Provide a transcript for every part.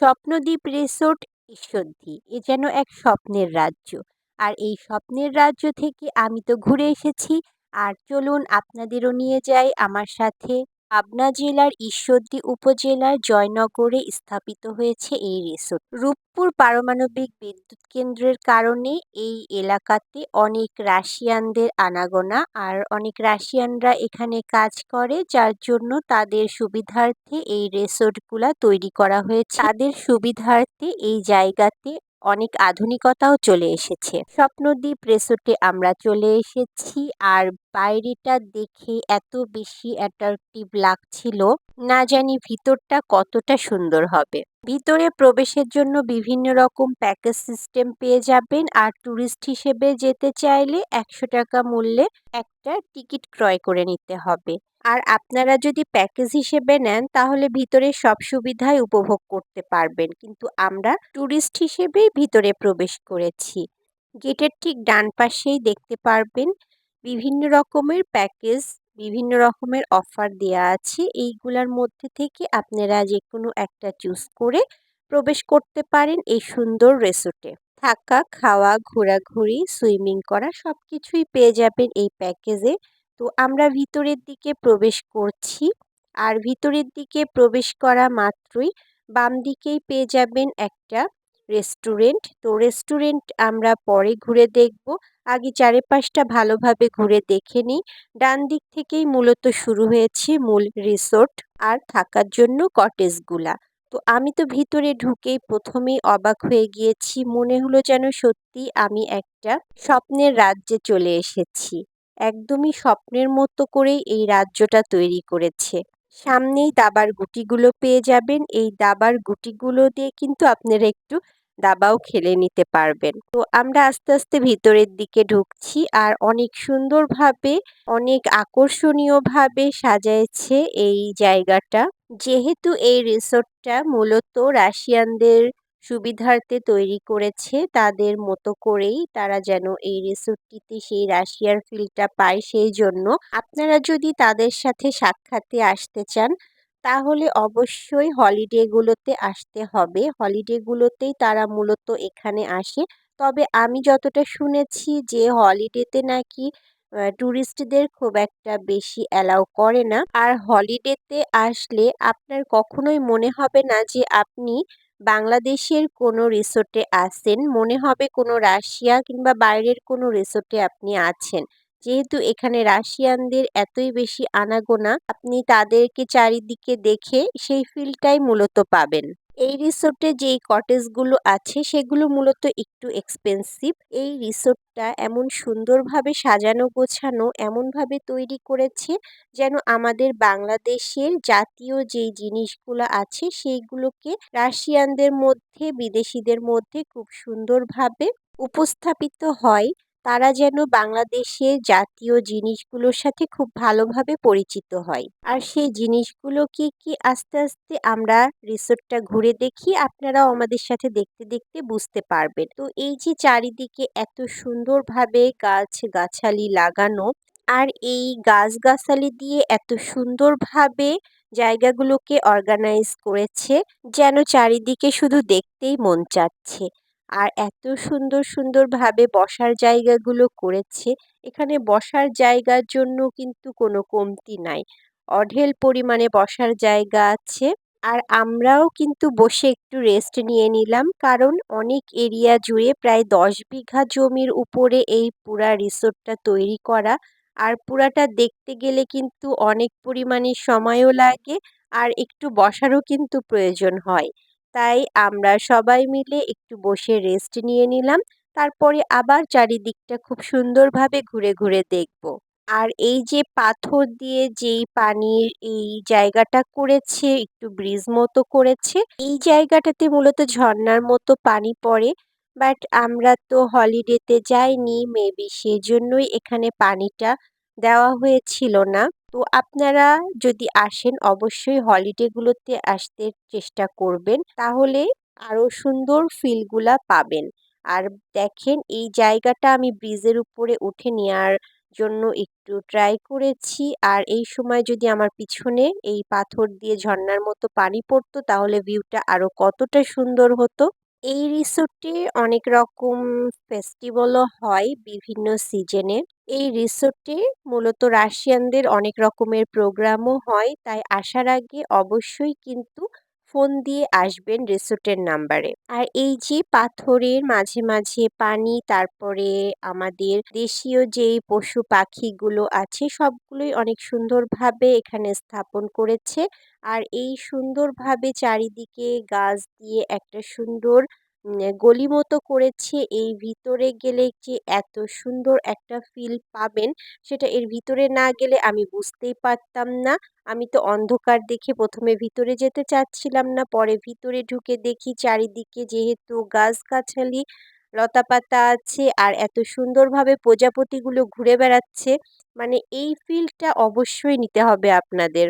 Swapnadwip resort Ishwardi. এ যেন এক স্বপ্নের রাজ্য। আর এই স্বপ্নের রাজ্য থেকে আমি তো ঘুরে এসেছি। আর চলুন আপনাদেরও নিয়ে যাই আমার সাথে। পাবনা জেলার ঈশ্বরদী উপজেলার জয়নগরে স্থাপিত হয়েছে এই রিসোর্ট। রূপপুর পারমাণবিক বিদ্যুৎ কেন্দ্রের কারণে এই এলাকাতে অনেক রাশিয়ানদের আনাগোনা আর অনেক রাশিয়ানরা এখানে কাজ করে, যার জন্য তাদের সুবিধার্থে এই রিসোর্টগুলা তৈরি করা হয়েছে। তাদের সুবিধার্থে এই জায়গাতে অনেক আধুনিকতাও চলে এসেছে। স্বপ্নদ্বীপ রিসোর্টে আমরা চলে এসেছি আর বাইরেটা দেখে এত বেশি অ্যাট্রাকটিভ লাগছিল, না জানি ভিতরটা কতটা সুন্দর হবে। ভিতরে প্রবেশের জন্য বিভিন্ন রকম প্যাকেজ সিস্টেম পেয়ে যাবেন আর ট্যুরিস্ট হিসেবে যেতে চাইলে একশো টাকা মূল্যে একটা টিকিট ক্রয় করে নিতে হবে। আর আপনারা যদি প্যাকেজ হিসেবে নেন, তাহলে ভিতরে সব সুবিধাই উপভোগ করতে পারবেন। কিন্তু আমরা ট্যুরিস্ট হিসেবেই ভিতরে প্রবেশ করেছি। গেটের ঠিক ডান পাশেই দেখতে পারবেন বিভিন্ন রকমের প্যাকেজ বিভিন্ন রকমের অফার দেয়া আছে। এইগুলার মধ্যে থেকে আপনারা যে কোনো একটা চুজ করে প্রবেশ করতে পারেন এই সুন্দর রিসোর্টে থাকা, খাওয়া, ঘোরাঘুরি সুইমিং করা সব কিছুই পেয়ে যাবেন এই প্যাকেজে তো আমরা ভিতরের দিকে প্রবেশ করছি। আর ভিতরের দিকে প্রবেশ করা মাত্রই বাম দিকেই পেয়ে যাবেন একটা রেস্টুরেন্ট। তো রেস্টুরেন্ট আমরা পরে ঘুরে দেখব। আগে চারিপাশটা ভালোভাবে ঘুরে দেখে নিই। ডান দিক থেকেই মূলত শুরু হয়েছে মূল রিসোর্ট আর থাকার জন্য কটেজগুলা। তো আমি তো ভিতরে ঢুকেই প্রথমেই অবাক হয়ে গিয়েছি। মনে হলো যেন সত্যি আমি একটা স্বপ্নের রাজ্যে চলে এসেছি। একদমই স্বপ্নের মতো করেই এই রাজ্যটা তৈরি করেছে। সামনেই দাবার গুটিগুলো পেয়ে যাবেন। এই দাবার গুটিগুলো দিয়ে কিন্তু আপনারা একটু দাবাও খেলে নিতে পারবেন। তো আমরা আস্তে আস্তে ভিতরের দিকে ঢুকছি আর অনেক সুন্দরভাবে, অনেক আকর্ষণীয়ভাবে সাজাইছে এই জায়গাটা। যেহেতু এই রিসোর্টটা মূলত রাশিয়ানদের সুবিধার্থে তৈরি করেছে। তাদের মতো করেই তারা যেন এই রিসোর্টটিতে সেই রাশিয়ার ফিলটা পায় সেই জন্য আপনারা যদি তাদের সাথে সাক্ষাতে আসতে চান, তাহলে অবশ্যই হলিডেগুলোতে আসতে হবে। হলিডেগুলোতেই তারা মূলত এখানে আসে। তবে আমি যতটা শুনেছি যে হলিডেতে নাকি ট্যুরিস্টদের খুব একটা বেশি অ্যালাউ করে না। আর হলিডেতে আসলে আপনার কখনোই মনে হবে না যে আপনি বাংলাদেশের কোনো রিসোর্টে আসেন মনে হবে কোনো রাশিয়া কিংবা বাইরের কোনো রিসোর্টে আপনি আছেন। যেহেতু এখানে রাশিয়ানদের এতই বেশি আনাগোনা, আপনি তাদেরকে চারিদিকে দেখে সেই ফিলটাই মূলত পাবেন। এই রিসোর্টে যেই কটেজগুলো আছে, সেগুলো মূলত একটু এক্সপেন্সিভ এই রিসোর্টটা এমন সুন্দরভাবে সাজানো, গোছানো, এমনভাবে তৈরি করেছে যেন আমাদের বাংলাদেশের জাতীয় যেই জিনিসগুলো আছে, সেইগুলোকে রাশিয়ানদের মধ্যে, বিদেশিদের মধ্যে খুব সুন্দরভাবে উপস্থাপিত হয়। তারা যেন বাংলাদেশের জাতীয় জিনিসগুলোর সাথে খুব ভালোভাবে পরিচিত হয়। আর সেই জিনিসগুলো কি কি আস্তে আস্তে আমরা রিসোর্টটা ঘুরে দেখি, আপনারাও আমাদের সাথে দেখতে দেখতে বুঝতে পারবেন। তো এই যে চারিদিকে এত সুন্দরভাবে গাছ গাছালি লাগানো আর এই গাছগাছালি দিয়ে এত সুন্দরভাবে জায়গাগুলোকে অর্গানাইজ করেছে, যেন চারিদিকে শুধু দেখতেই মন চাচ্ছে। আর এত সুন্দর, সুন্দরভাবে বসার জায়গাগুলো করেছে। এখানে বসার জায়গার জন্য কিন্তু কোনো কমতি নাই। অঢেল পরিমাণে বসার জায়গা আছে। আর আমরাও কিন্তু বসে একটু রেস্ট নিয়ে নিলাম। কারণ অনেক এরিয়া জুড়ে প্রায় দশ বিঘা জমির উপরে এই পুরা রিসোর্টটা তৈরি করা। আর পুরাটা দেখতে গেলে কিন্তু অনেক পরিমাণে সময়ও লাগে। আর একটু বসারও কিন্তু প্রয়োজন হয়। তাই আমরা সবাই মিলে একটু বসে রেস্ট নিয়ে নিলাম। তারপরে আবার চারিদিকটা খুব সুন্দরভাবে ঘুরে ঘুরে দেখব। আর এই যে পাথর দিয়ে যেই পানির এই জায়গাটা করেছে, একটু ব্রিজ মতো করেছে, এই জায়গাটাতে মূলত ঝর্ণার মতো পানি পড়ে। বাট আমরা তো হলিডেতে যাইনি মেবি সেজন্যই এখানে পানিটা দেওয়া হয়েছিল না। তো আপনারা যদি আসেন, অবশ্যই হলিডেগুলোতে আসতে চেষ্টা করবেন। তাহলে আরও সুন্দর ফিলগুলা পাবেন। আর দেখেন, এই জায়গাটা আমি ব্রিজের উপরে উঠে নেওয়ার জন্য একটু ট্রাই করেছি। আর এই সময় যদি আমার পিছনে এই পাথর দিয়ে ঝর্নার মতো পানি পড়তো, তাহলে ভিউটা আরও কতটা সুন্দর হতো। এই রিসোর্টে অনেক রকম ফেস্টিভ্যালও হয় বিভিন্ন সিজনে এই রিসোর্টে মূলত রাশিয়ানদের অনেক রকমের প্রোগ্রামও হয়, তাই আসার আগে অবশ্যই কিন্তু ফোন দিয়ে আসবেন রিসোর্টের নাম্বারে। আর এই যে পাথরের মাঝে মাঝে পানি, তারপরে আমাদের দেশীয় যেই পশু পাখিগুলো আছে, সবগুলোই অনেক সুন্দরভাবে এখানে স্থাপন করেছে। আর এই সুন্দরভাবে চারিদিকে গাছ দিয়ে একটা সুন্দর গলি মতো করেছে, এই ভিতরে গেলে যে এত সুন্দর একটা ফিল পাবেন, সেটা এর ভিতরে না গেলে আমি বুঝতেই পারতাম না। আমি তো অন্ধকার দেখে প্রথমে ভিতরে যেতে চাচ্ছিলাম না, পরে ভিতরে ঢুকে দেখি চারিদিকে যেহেতু গাছগাছালি, লতাপাতা আছে আর এত সুন্দরভাবে প্রজাপতিগুলো ঘুরে বেড়াচ্ছে। মানে এই ফিলটা অবশ্যই নিতে হবে আপনাদের।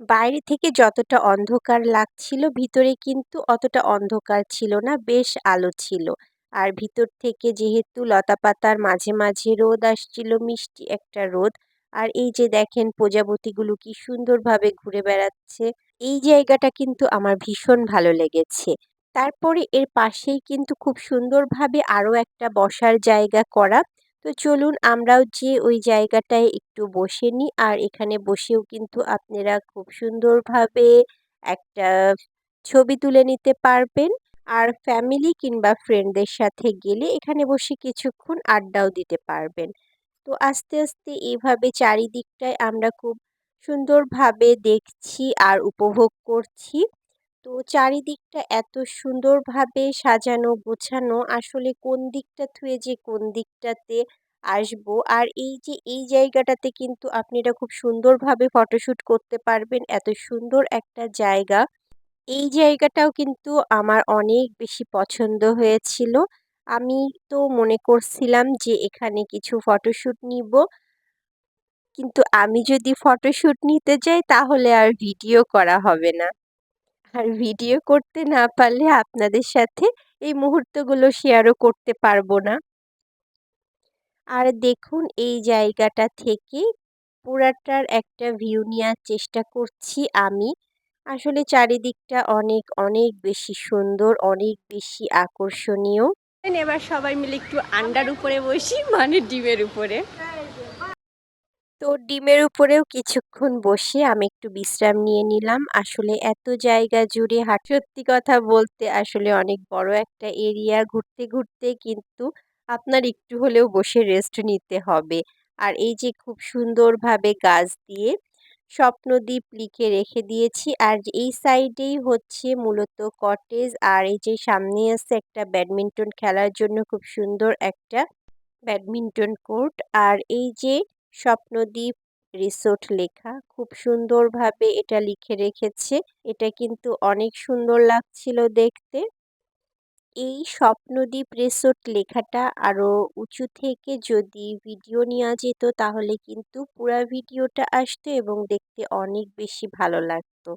বাইরে থেকে যতটা অন্ধকার লাগছিল, ভিতরে কিন্তু অতটা অন্ধকার ছিল না, বেশ আলো ছিল। আর ভিতর থেকে যেহেতু লতাপাতার মাঝে মাঝে রোদ আসছিল, মিষ্টি একটা রোদ। আর এই যে দেখেন প্রজাপতিগুলো কি সুন্দরভাবে ঘুরে বেড়াচ্ছে, এই জায়গাটা কিন্তু আমার ভীষণ ভালো লেগেছে। তারপরে এর পাশেই কিন্তু খুব সুন্দরভাবে আরও একটা বসার জায়গা করা। তো চলুন আমরাও যে ওই জায়গাটায় একটু বসে নিই আর এখানে বসেও কিন্তু আপনারা খুব সুন্দরভাবে একটা ছবি তুলে নিতে পারবেন। আর ফ্যামিলি কিংবা ফ্রেন্ডদের সাথে গেলে এখানে বসে কিছুক্ষণ আড্ডাও দিতে পারবেন। তো আস্তে আস্তে এভাবে চারিদিকটায় আমরা খুব সুন্দরভাবে দেখছি আর উপভোগ করছি। তো চারিদিকটা এত সুন্দরভাবে সাজানো, গোছানো, আসলে কোন দিকটা থুয়ে যে কোন দিকটাতে আসব। আর এই যে, এই জায়গাটাতে কিন্তু আপনারা খুব সুন্দরভাবে ফটোশ্যুট করতে পারবেন। এত সুন্দর একটা জায়গা। এই জায়গাটাও কিন্তু আমার অনেক বেশি পছন্দ হয়েছিল। আমি তো মনে করছিলাম যে, এখানে কিছু ফটোশ্যুট নিব। কিন্তু আমি যদি ফটোশ্যুট নিতে যাই, তাহলে আর ভিডিও করা হবে না। আর ভিডিও করতে না পারলে আপনাদের সাথে এই মুহূর্তগুলো শেয়ারও করতে পারব না। আর দেখুন, এই জায়গাটা থেকে পুরাটার একটা ভিউ নেওয়ার চেষ্টা করছি আমি। আসলে চারিদিকটা অনেক অনেক বেশি সুন্দর, অনেক বেশি আকর্ষণীয়। এবার সবাই মিলে একটু আন্ডার উপরে বসি মানে ডিমের উপরে। তো ডিমের উপরেও কিছুক্ষণ বসে আমি একটু বিশ্রাম নিয়ে নিলাম। আসলে এত জায়গা জুড়ে হাট সত্যি কথা বলতে আসলে অনেক বড় একটা এরিয়া ঘুরতে ঘুরতে কিন্তু আপনার একটু হলেও বসে রেস্ট নিতে হবে। আর এই যে খুব সুন্দরভাবে গাছ দিয়ে স্বপ্নদ্বীপ লিখে রেখে দিয়েছি। আর এই সাইডেই হচ্ছে মূলত কটেজ আর এই যে সামনে আছে একটা ব্যাডমিন্টন খেলার জন্য খুব সুন্দর একটা ব্যাডমিন্টন কোর্ট আর এই যে স্বপ্নদ্বীপ রিসোর্ট লেখা। খুব সুন্দরভাবে এটা লিখে রেখেছে। এটা কিন্তু অনেক সুন্দর লাগছিল দেখতে। এই স্বপ্নদ্বীপ রিসোর্ট লেখাটা আরও উঁচু থেকে যদি ভিডিও নেওয়া যেত তাহলে কিন্তু পুরা ভিডিওটা আসতো এবং দেখতে অনেক বেশি ভালো লাগতো।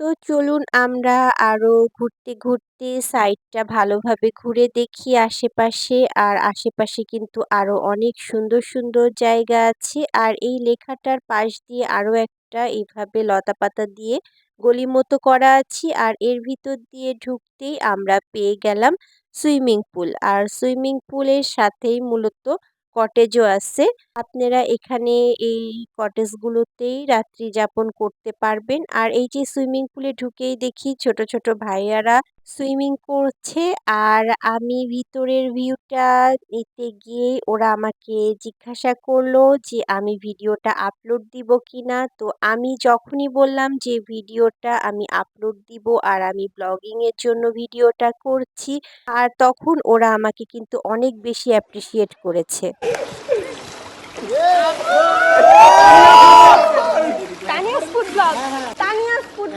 তো চলুন আমরা আরও ঘুরতে ঘুরতে সাইডটা ভালোভাবে ঘুরে দেখি আশেপাশে। আর আশেপাশে কিন্তু আরও অনেক সুন্দর সুন্দর জায়গা আছে। আর এই লেখাটার পাশ দিয়ে আরও একটা এইভাবে লতাপাতা দিয়ে গলি মতো করা আছে। আর এর ভিতর দিয়ে ঢুকতেই আমরা পেয়ে গেলাম সুইমিং পুল আর সুইমিং পুলের সাথেই মূলত কটেজও আছে। আপনারা এখানে এই কটেজগুলোতেই রাত্রি যাপন করতে পারবেন। আর এই যে সুইমিং পুলে ঢুকেই দেখি ছোট ছোট ভাইয়ারা সুইমিং করছে। আর আমি ভিতরের ভিউটা নিতে গিয়ে ওরা আমাকে জিজ্ঞাসা করল যে, আমি ভিডিওটা আপলোড দিব কি না তো আমি যখনই বললাম যে, ভিডিওটা আমি আপলোড দিব আর আমি ব্লগিংয়ের জন্য ভিডিওটা করছি। আর তখন ওরা আমাকে কিন্তু অনেক বেশি অ্যাপ্রিসিয়েট করেছে তানিয়াস ফুড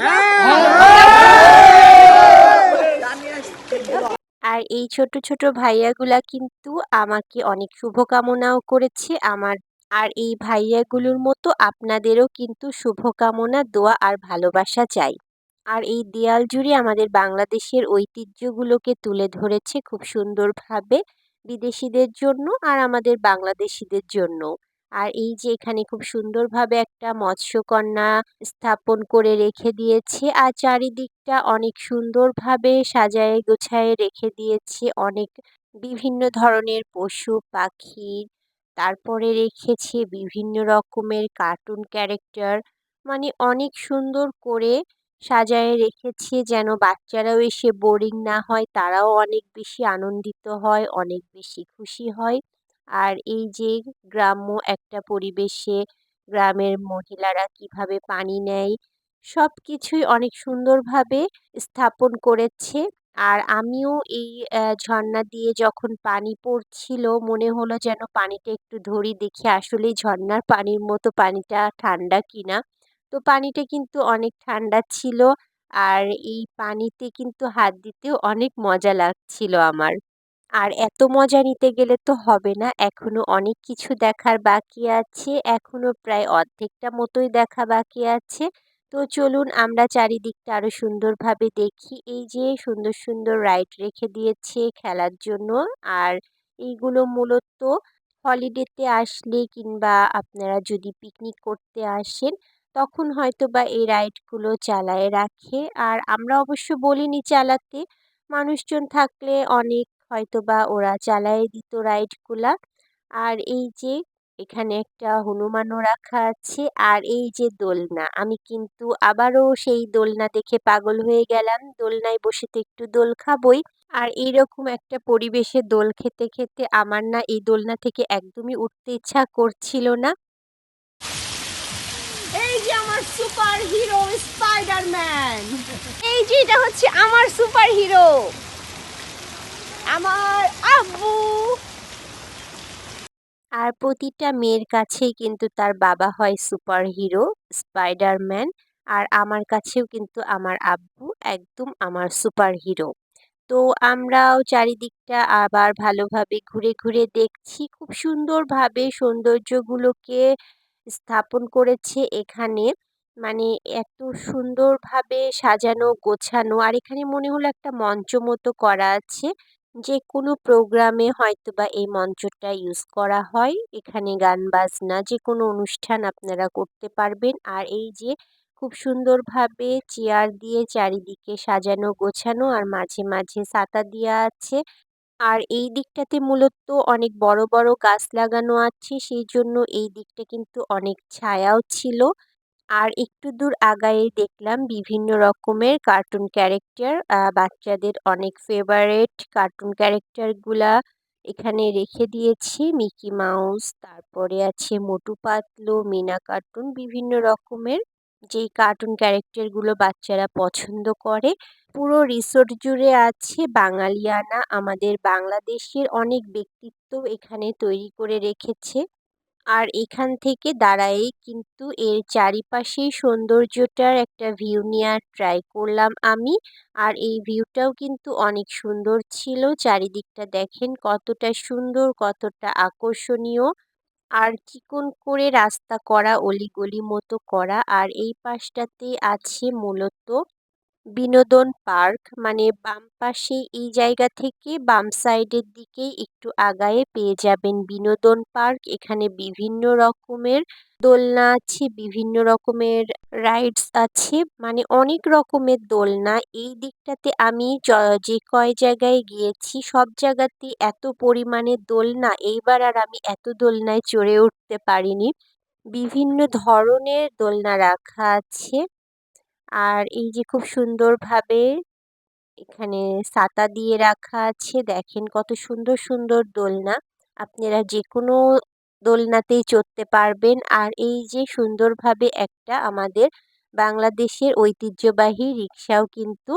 আর এই ছোট ছোট ভাইয়াগুলা কিন্তু আমাকে অনেক শুভকামনাও করেছে। আমার আর এই ভাইয়াগুলোর মতো আপনাদেরও কিন্তু শুভকামনা, দোয়া আর ভালোবাসা চাই। আর এই দেয়াল জুড়ে আমাদের বাংলাদেশের ঐতিহ্যগুলোকে তুলে ধরেছে খুব সুন্দরভাবে বিদেশিদের জন্য আর আমাদের বাংলাদেশিদের জন্য আর এই যে এখানে খুব সুন্দরভাবে একটা মৎস্যকন্যা স্থাপন করে রেখে দিয়েছে। আর চারিদিকটা অনেক সুন্দরভাবে সাজায়ে গোছায়ে রেখে দিয়েছে। অনেক বিভিন্ন ধরনের পশু, পাখি, তারপরে রেখেছে বিভিন্ন রকমের কার্টুন ক্যারেক্টার। মানে অনেক সুন্দর করে সাজায়ে রেখেছে যেন বাচ্চারাও এসে বোরিং না হয়, তারাও অনেক বেশি আনন্দিত হয়, অনেক বেশি খুশি হয়। আর এই যে গ্রাম্য একটা পরিবেশে গ্রামের মহিলারা কীভাবে পানি নেয় সব কিছুই অনেক সুন্দরভাবে স্থাপন করেছে। আর আমিও এই ঝর্ণা দিয়ে যখন পানি পড়ছিল, মনে হলো যেন পানিটা একটু ধরি দেখি আসলেই ঝর্ণার পানির মতো পানিটা ঠান্ডা কিনা। তো পানিটা কিন্তু অনেক ঠান্ডা ছিল, আর এই পানিতে কিন্তু হাত দিতেও অনেক মজা লাগছিল আমার। আর এত মজা নিতে গেলে তো হবে না। এখনও অনেক কিছু দেখার বাকি আছে। এখনও প্রায় অর্ধেকটা মতোই দেখা বাকি আছে। তো চলুন আমরা চারিদিকটা আরও সুন্দরভাবে দেখি। এই যে সুন্দর সুন্দর রাইড রেখে দিয়েছে খেলার জন্য। আর এইগুলো মূলত হলিডেতে আসলে কিংবা আপনারা যদি পিকনিক করতে আসেন, তখন হয়তো বা এই রাইডগুলো চালায় রাখে। আর আমরা অবশ্য বলিনি চালাতে। মানুষজন থাকলে অনেক হয়তোবা ওরা চালায়ে দিত রাইডগুলা। আর এই যে এখানে একটা হনুমানও রাখা আছে, আর এই যে দোলনা, আমি কিন্তু আবারও সেই দোলনা দেখে পাগল হয়ে গেলাম। দোলনায় বসে তো একটু দোল খাবই। আর এইরকম একটা পরিবেশে দোল খেতে খেতে আমার না এই দোলনা থেকে একদমই উঠতে ইচ্ছা করছিল না। এই যে আমার সুপার হিরো স্পাইডারম্যান! এই যে এটা হচ্ছে আমার সুপার হিরো আমার আব্বু। আর প্রতিটা মেয়ের কাছেই কিন্তু তার বাবা হয় সুপার হিরো স্পাইডারম্যান আর আমার কাছেও কিন্তু আমার আব্বু একদম আমার সুপার হিরো তো আমরাও চারিদিকটা আবার ভালোভাবে ঘুরে ঘুরে দেখছি, খুব সুন্দরভাবে সৌন্দর্যগুলোকে স্থাপন করেছে এখানে। মানে এত সুন্দরভাবে সাজানো, গোছানো, আর এখানে মনে হলো একটা মঞ্চ মতো করা আছে। যে কোনো প্রোগ্রামে হয়তোবা এই মঞ্চটা ইউজ করা হয়। এখানে গান, বাজনা যে কোনো অনুষ্ঠান আপনারা করতে পারবেন। আর এই যে খুব সুন্দরভাবে চেয়ার দিয়ে চারিদিকে সাজানো, গোছানো আর মাঝে মাঝে ছাতা দেওয়া আছে। আর এই দিকটাতে মূলত অনেক বড় বড় গাছ লাগানো আছে। সেই জন্য এই দিকটা কিন্তু অনেক ছায়াও ছিল। আর একটু দূর আগায়ে দেখলাম বিভিন্ন রকমের কার্টুন ক্যারেক্টার বাচ্চাদের অনেক ফেভারেট কার্টুন ক্যারেক্টারগুলা এখানে রেখে দিয়েছি। মিকি মাউস, তারপরে আছে মোটু পাতলু, মিনা কার্টুন বিভিন্ন রকমের যেই কার্টুন ক্যারেক্টারগুলো বাচ্চারা পছন্দ করে। পুরো রিসোর্ট জুড়ে আছে বাঙালিয়ানা, আমাদের বাংলাদেশের অনেক ব্যক্তিত্ব এখানে তৈরি করে রেখেছে। আর এখান থেকে দাঁড়ায়েই কিন্তু এর চারিপাশেই সৌন্দর্যটার একটা ভিউ নেওয়ার ট্রাই করলাম আমি। আর এই ভিউটাও কিন্তু অনেক সুন্দর ছিল। চারিদিকটা দেখেন কতটা সুন্দর, কতটা আকর্ষণীয়। আর চিকন করে রাস্তা করা, অলিগলি মতো করা। আর এই পাশটাতে আছে মূলত বিনোদন পার্ক মানে বাম পাশে এই জায়গা থেকে বাম সাইডের দিকেই একটু আগায়ে পেয়ে যাবেন বিনোদন পার্ক। এখানে বিভিন্ন রকমের দোলনা আছে, বিভিন্ন রকমের রাইডস আছে মানে অনেক রকমের দোলনা। এই দিকটাতে আমি যে কয় জায়গায় গিয়েছি, সব জায়গাতে এত পরিমাণে দোলনা, এইবার আর আমি এত দোলনায় চড়ে উঠতে পারিনি। বিভিন্ন ধরনের দোলনা রাখা আছে। আর এই যে খুব সুন্দরভাবে এখানে সাতা দিয়ে রাখা আছে, দেখেন কত সুন্দর সুন্দর দোলনা। আপনারা যে কোনো দোলনাতেই চড়তে পারবেন। আর এই যে সুন্দরভাবে একটা আমাদের বাংলাদেশের ঐতিহ্যবাহী রিক্সাও কিন্তু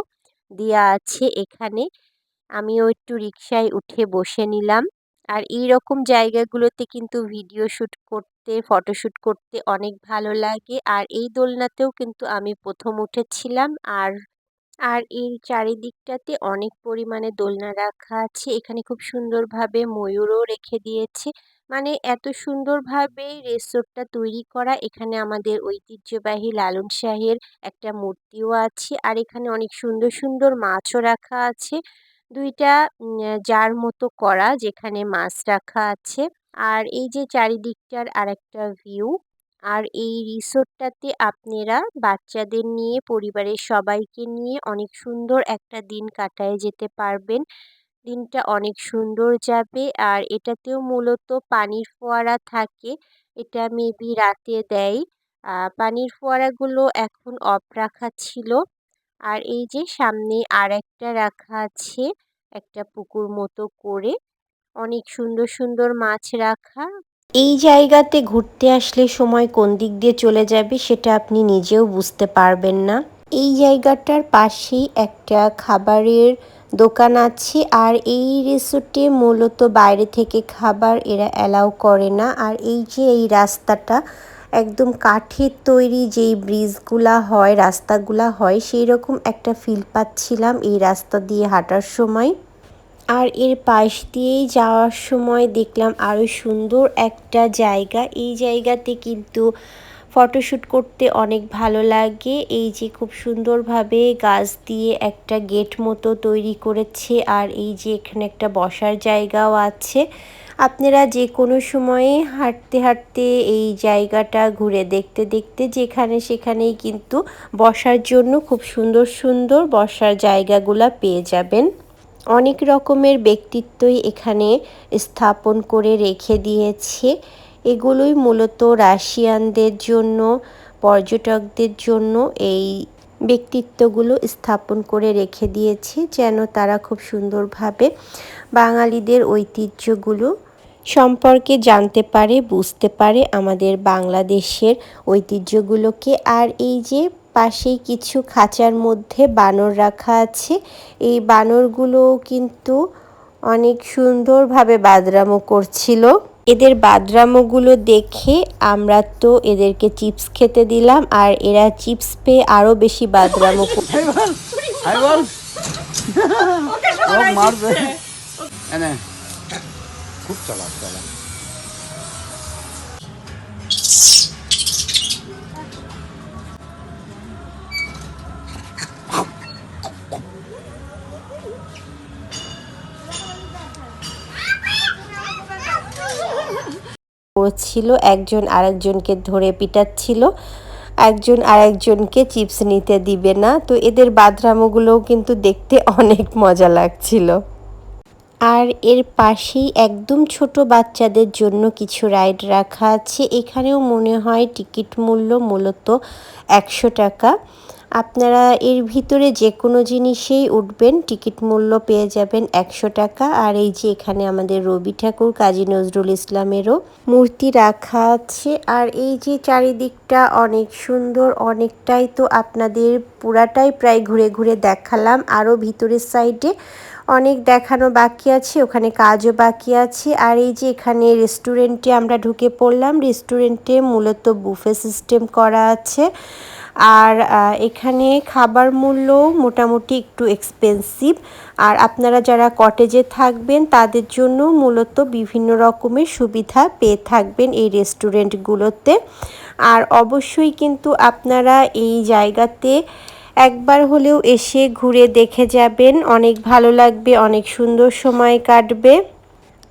দেওয়া আছে এখানে। আমিও একটু রিক্সায় উঠে বসে নিলাম। আর এই রকম জায়গাগুলোতে কিন্তু ভিডিও শ্যুট করতে ফটোশ্যুট করতে অনেক ভালো লাগে। আর এই দোলনাতেও কিন্তু আমি প্রথম উঠেছিলাম। আর আর এর চারিদিকটাতে অনেক পরিমাণে দোলনা রাখা আছে। এখানে খুব সুন্দরভাবে ময়ূরও রেখে দিয়েছে। মানে এত সুন্দরভাবে রিসোর্টটা তৈরি করা, এখানে আমাদের ঐতিহ্যবাহী লালন শাহের একটা মূর্তিও আছে। আর এখানে অনেক সুন্দর সুন্দর মাছও রাখা আছে। দুইটা জার মতো করা যেখানে মাছ রাখা আছে। আর এই যে চারিদিকটার আরেকটা ভিউ আর এই রিসোর্টটাতে আপনারা বাচ্চাদের নিয়ে, পরিবারের সবাইকে নিয়ে অনেক সুন্দর একটা দিন কাটায় যেতে পারবেন। দিনটা অনেক সুন্দর যাবে, আর এটাতেও মূলত পানির ফোয়ারা থাকে, এটা মেবি রাতে দেয়। পানির ফোয়ারাগুলো এখন অফ রাখা ছিল। আর এই যে সামনে আর একটা রাখা আছে, একটা পুকুর মতো করে। অনেক সুন্দর সুন্দর মাছ রাখা। এই জায়গাতে ঘুরতে আসলে সময় কোন দিক দিয়ে চলে যাবে সেটা আপনি নিজেও বুঝতে পারবেন না। এই জায়গাটার পাশেই একটা খাবারের দোকান আছে আর এই রিসোর্টে মূলত বাইরে থেকে খাবার এরা অ্যালাউ করে না। আর এই যে এই রাস্তাটা একদম কাঠের তৈরি যেই ব্রিজগুলা হয়, রাস্তাগুলা হয় সেই রকম একটা ফিল পাচ্ছিলাম এই রাস্তা দিয়ে হাঁটার সময়। আর এর পাশ দিয়েই যাওয়ার সময় দেখলাম আরও সুন্দর একটা জায়গা। এই জায়গাতে কিন্তু ফটোশ্যুট করতে অনেক ভালো লাগে। এই যে খুব সুন্দরভাবে গাছ দিয়ে একটা গেট মতো তৈরি করেছে আর এই যে এখানে একটা বসার জায়গাও আছে। আপনারা যে কোনো সময়ে হাঁটতে হাঁটতে এই জায়গাটা ঘুরে দেখতে দেখতে যেখানে সেখানেই কিন্তু বসার জন্য খুব সুন্দর সুন্দর বসার জায়গাগুলো পেয়ে যাবেন। অনেক রকমের ব্যক্তিত্বই এখানে স্থাপন করে রেখে দিয়েছে। এগুলোই মূলত রাশিয়ানদের জন্য, পর্যটকদের জন্য এই ব্যক্তিত্বগুলো স্থাপন করে রেখে দিয়েছে, যেন তারা খুব সুন্দরভাবে বাঙালিদের ঐতিহ্যগুলো সম্পর্কে জানতে পারে, বুঝতে পারে আমাদের বাংলাদেশের ঐতিহ্যগুলোকে। আর এই যে পাশেই কিছু খাঁচার মধ্যে বানর রাখা আছে, এই বানরগুলো কিন্তু অনেক সুন্দরভাবে বাদরামো করছিল। এদের বাদরামোগুলো দেখে আমরা তো এদেরকে চিপস খেতে দিলাম আর এরা চিপস পেয়ে আরও বেশি বাদরামো খুব চালাক চালাক। করছিল, একজন আরেকজনকে ধরে পিটাচ্ছিল, একজন আরেকজনকে চিপস নিতে দিবে না। তো এদের বাদরামোগুলোও কিন্তু দেখতে অনেক মজা লাগছিল। আর এর পাশেই একদম ছোট বাচ্চাদের জন্য কিছু রাইড রাখা আছে। এখানেও মনে হয় টিকিট মূল্য মূলত একশো টাকা। আপনারা এর ভিতরে যে কোনো জিনিসেই উঠবেন, টিকিট মূল্য পেয়ে যাবেন একশো টাকা। আর এই যে এখানে আমাদের রবি ঠাকুর, কাজী নজরুল ইসলামেরও মূর্তি রাখা আছে। আর এই যে চারিদিকটা অনেক সুন্দর, অনেকটাই তো আপনাদের পুরাটাই প্রায় ঘুরে ঘুরে দেখালাম। আরও ভিতরের সাইডে অনেক দেখানো বাকি আছে, ওখানে কাজও বাকি আছে। আর এই যে এখানে রেস্টুরেন্টে আমরা ঢুকে পড়লাম, রেস্টুরেন্টে মূলত বুফে সিস্টেম করা আছে। আর এখানে খাবার মূল্য মোটামুটি একটু এক্সপেন্সিভ আর আপনারা যারা কটেজে থাকবেন, তাদের জন্য মূলত বিভিন্ন রকমের সুবিধা পেয়ে থাকবেন এই রেস্টুরেন্টগুলোতে আর অবশ্যই কিন্তু আপনারা এই জায়গাতে একবার হলেও এসে ঘুরে দেখে যাবেন। অনেক ভালো লাগবে, অনেক সুন্দর সময় কাটবে।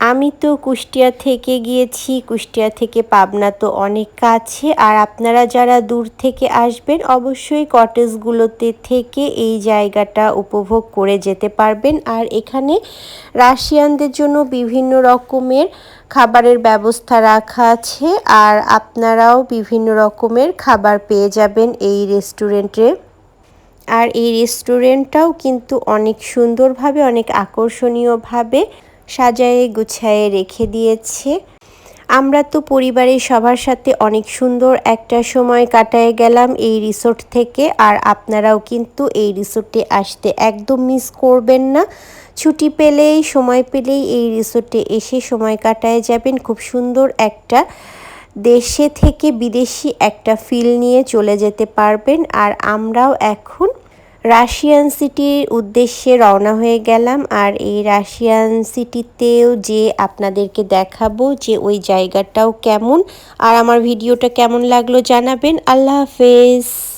আমি তো কুষ্টিয়া থেকে গিয়েছি, কুষ্টিয়া থেকে পাবনা তো অনেক কাছে। আর আপনারা যারা দূর থেকে আসবেন, অবশ্যই কটেজগুলোতে থেকে এই জায়গাটা উপভোগ করে যেতে পারবেন। আর এখানে রাশিয়ানদের জন্য বিভিন্ন রকমের খাবারের ব্যবস্থা রাখা আছে। আর আপনারাও বিভিন্ন রকমের খাবার পেয়ে যাবেন এই রেস্টুরেন্টে। আর এই রেস্টুরেন্টটাও কিন্তু অনেক সুন্দরভাবে, অনেক আকর্ষণীয়ভাবে সাজায়ে গুছায়ে রেখে দিয়েছে। আমরা তো পরিবারের সবার সাথে অনেক সুন্দর একটা সময় কাটায় গেলাম এই রিসোর্ট থেকে। আর আপনারাও কিন্তু এই রিসোর্টে আসতে একদম মিস করবেন না। ছুটি পেলেই, সময় পেলেই এই রিসোর্টে এসে সময় কাটায় যাবেন। খুব সুন্দর একটা দেশে থেকে বিদেশি একটা ফিল নিয়ে চলে যেতে পারবেন। আর আমরাও এখন রাশিয়ান সিটির উদ্দেশ্যে রওনা হয়ে গেলাম আর এই রাশিয়ান সিটিতেও যে আপনাদেরকে দেখাবো যে ওই জায়গাটাও কেমন। আর আমার ভিডিওটা কেমন লাগল জানাবেন। আল্লাহ হাফেজ।